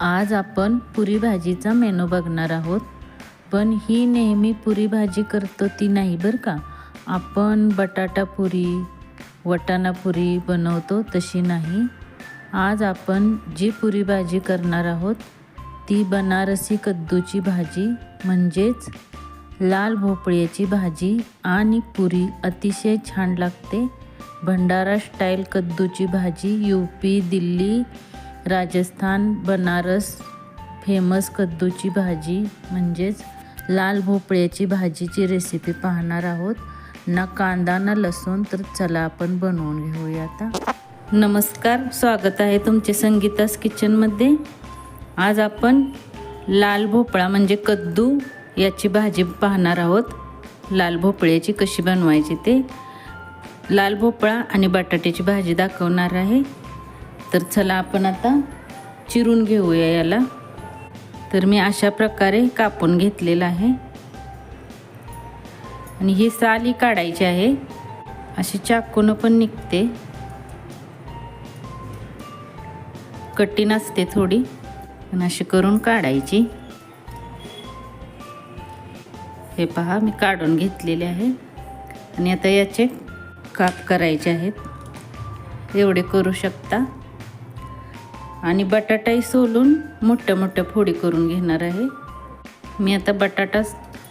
आज आपण पुरी भाजीचा मेनू बघणार आहोत. पण ही नेहमी पुरी भाजी करतो ती नाही बरं का? आपण बटाटा पुरी वटाणा पुरी बनवतो तशी नाही. आज आपण जी पुरी भाजी करणार आहोत ती बनारसी कद्दूची भाजी म्हणजेच लाल भोपळ्याची भाजी आणि पुरी अतिशय छान लागते. भंडारा स्टाईल कद्दूची भाजी U P Delhi Rajasthan Banaras famous कद्दूची भाजी म्हणजेच लाल भोपळ्याची भाजीची रेसिपी पाहणार आहोत. ना कांदा ना लसूण तर चला आपण बनवून घेऊया आता. नमस्कार स्वागत आहे तुमचे संगीतास किचनमध्ये. आज आपण लाल भोपळा म्हणजे कद्दू याची भाजी पाहणार आहोत. लाल भोपळ्याची कशी बनवायची ते. लाल भोपळा आणि बटाट्याची भाजी दाखवणार आहे. तर चला आपण आता चिरून घेऊया याला. तर मी अशा प्रकारे कापून घेतलेलं आहे. आणि ही साली काढायची आहे. अशी चाकून पण निघते. कठीण असते थोडी पण अशी करून काढायची. हे पहा मी काढून घेतलेले आहे. आणि आता याचे काप करायचे आहेत. एवढे करू शकता. आणि बटाटाही सोलून मोठ्या मोठ्या फोडी करून घेणार आहे. मी आता बटाटा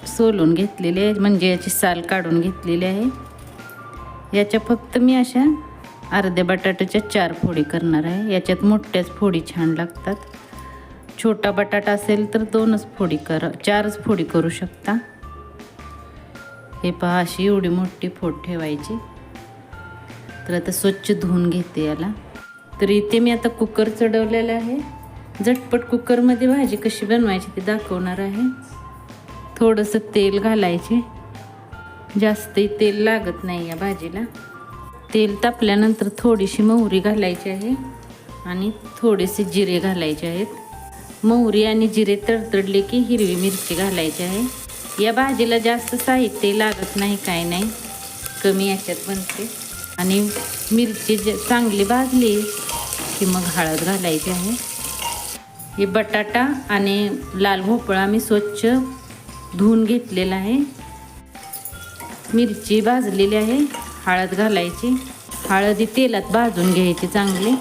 सोलून घेतलेले आहे म्हणजे याची साल काढून घेतलेली आहे. याच्या फक्त मी अशा अर्ध्या बटाट्याच्या चार फोडी करणार आहे. याच्यात मोठ्याच फोडी छान लागतात. छोटा बटाटा असेल तर दोनच फोडी करा चारच फोडी करू शकता. हे पहा अशी एवढी मोठी फोड ठेवायची. तर आता स्वच्छ धुवून घेते याला. तर इथे मी आता कुकर चढवलेलं आहे. झटपट कुकरमध्ये भाजी कशी बनवायची ते दाखवणार आहे. थोडंसं तेल घालायचे. जास्तही तेल लागत नाही या भाजीला. तेल तापल्यानंतर थोडीशी मोहरी घालायची आहे आणि थोडेसे जिरे घालायचे आहेत. मोहरी आणि जिरे तडतडले की हिरवी मिरची घालायची आहे. या भाजीला जास्त साहित्य लागत नाही काय नाही. कमी याच्यात बनते. आणि मिरची जे चांगली भाजली की मग हळद घालायची आहे. हे बटाटा आणि लाल भोपळा मी स्वच्छ धुवून घेतलेला आहे. मिरची भाजलेली आहे हळद घालायची. हळद ही तेलात भाजून घ्यायची चांगली.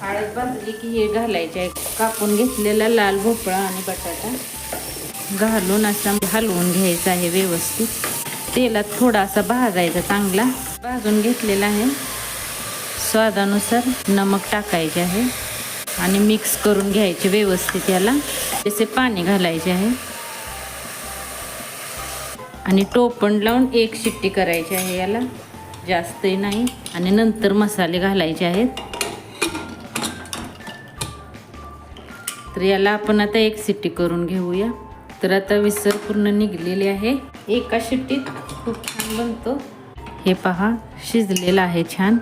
हळद भाजली की हे घालायचे आहे. कापून घेतलेला लाल भोपळा आणि बटाटा घालून असा हलवून घ्यायचा आहे व्यवस्थित. तेलात थोडासा भाजायचा चांगला. भाजून घेतलेला आहे. स्वादानुसार नमक टाकायचे आहे आणि मिक्स करून घ्यायचे व्यवस्थित याला. त्याचे पाणी घालायचे आहे. आणि टोपण लावून एक शिट्टी करायची आहे याला. जास्तही नाही. आणि नंतर मसाले घालायचे आहेत. तर याला आपण आता एक शिट्टी करून घेऊया. तर आता विसर पूर्ण निघलेली आहे. एका शिट्टीत खूप छान बनतो. हे पहा शिजलेलं आहे छान.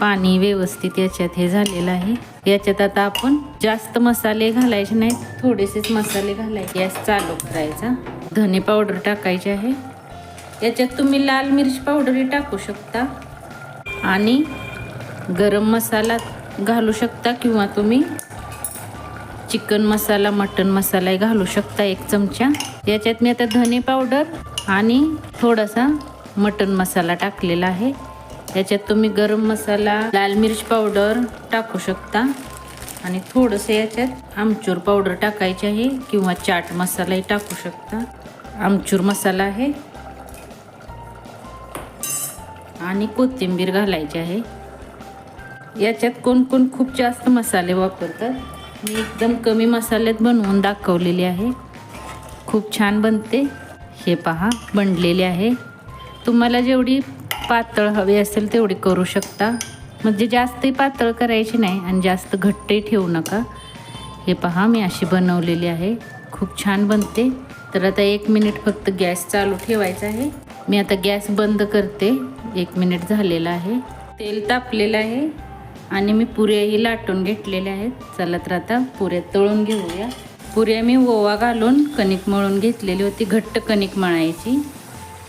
पाणी व्यवस्थित याच्यात हे झालेलं आहे. याच्यात आता आपण जास्त मसाले घालायचे नाहीत थोडेसेच मसाले घालायचे. गॅस चालू करायचा. धने पावडर टाकायचे आहे. याच्यात तुम्ही लाल मिरची पावडरही टाकू शकता. आणि गरम मसाला घालू शकता किंवा तुम्ही चिकन मसाला मटन मसालाही घालू शकता एक चमचा. याच्यात मी आता धने पावडर आणि थोडासा मटन मसाला टाकलेला आहे. याच्यात तुम्ही गरम मसाला लाल मिरच पावडर टाकू शकता. आणि थोडंसं याच्यात आमचूर पावडर टाकायचे आहे किंवा चाट मसालाही टाकू शकता. आमचूर मसाला आहे. आणि कोथिंबीर घालायची आहे. याच्यात कोण कोण खूप जास्त मसाले वापरतात. मी एकदम कमी मसाल्यात बनवून दाखवलेली आहे. खूप छान बनते. हे पहा बनलेले आहे. तुम्हाला जेवढी पातळ हवी असेल तेवढी करू शकता. म्हणजे जास्तही पातळ करायची नाही आणि जास्त घट्टही ठेवू नका. हे पहा मी अशी बनवलेली आहे. खूप छान बनते. तर आता एक मिनिट फक्त गॅस चालू ठेवायचा आहे. मी आता गॅस बंद करते. एक मिनिट झालेला आहे. तेल तापलेलं आहे आणि मी पुऱ्याही लाटून घेतलेल्या आहेत. चला तर आता पुऱ्या तळून घेऊया. पुऱ्या मी ओवा घालून कणिक मळून घेतलेली होती. घट्ट कणिक मळायची.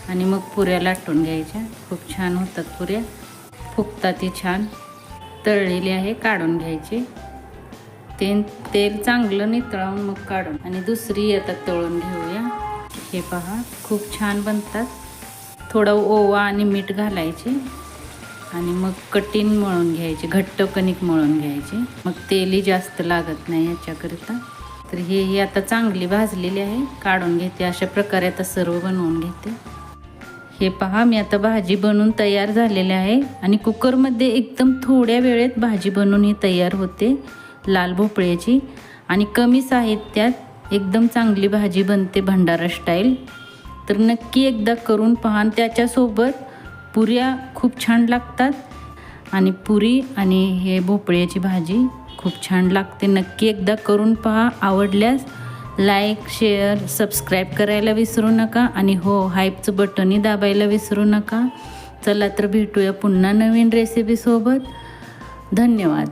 आणि मग पुऱ्या लाटून घ्यायच्या. खूप छान होतात पुऱ्या. फुगतात ती छान. तळलेली आहे काढून घ्यायची. ते तेल चांगलं नितळावून मग काढून. आणि दुसरी आता तळून घेऊया. हे पहा खूप छान बनतात. थोडं ओवा आणि मीठ घालायचे. आणि मग कठीण मळून घ्यायचे घट्ट कणिक मळून घ्यायचे. मग तेलही जास्त लागत नाही याच्याकरिता. तर हे ही आता चांगली भाजलेली आहे. काढून घेते अशा प्रकारे आता सर्व बनवून घेते. हे पहा मी आता भाजी बनवून तयार झालेले आहे आणि कुकरमध्ये एकदम थोड्या वेळेत भाजी बनवून ही तयार होते लाल भोपळ्याची. आणि कमी साहित्यात एकदम चांगली भाजी बनते भंडारा स्टाईल तर नक्की एकदा करून पहा आणि त्याच्यासोबत पुऱ्या खूप छान लागतात. आणि पुरी आणि हे भोपळ्याची भाजी खूप छान लागते. नक्की एकदा करून पहा आवडल्यास लाईक शेअर सबस्क्राईब करायला विसरू नका आणि हो हाईपचं बटनही दाबायला विसरू नका. चला तर भेटूया पुन्हा नवीन रेसिपीसोबत धन्यवाद.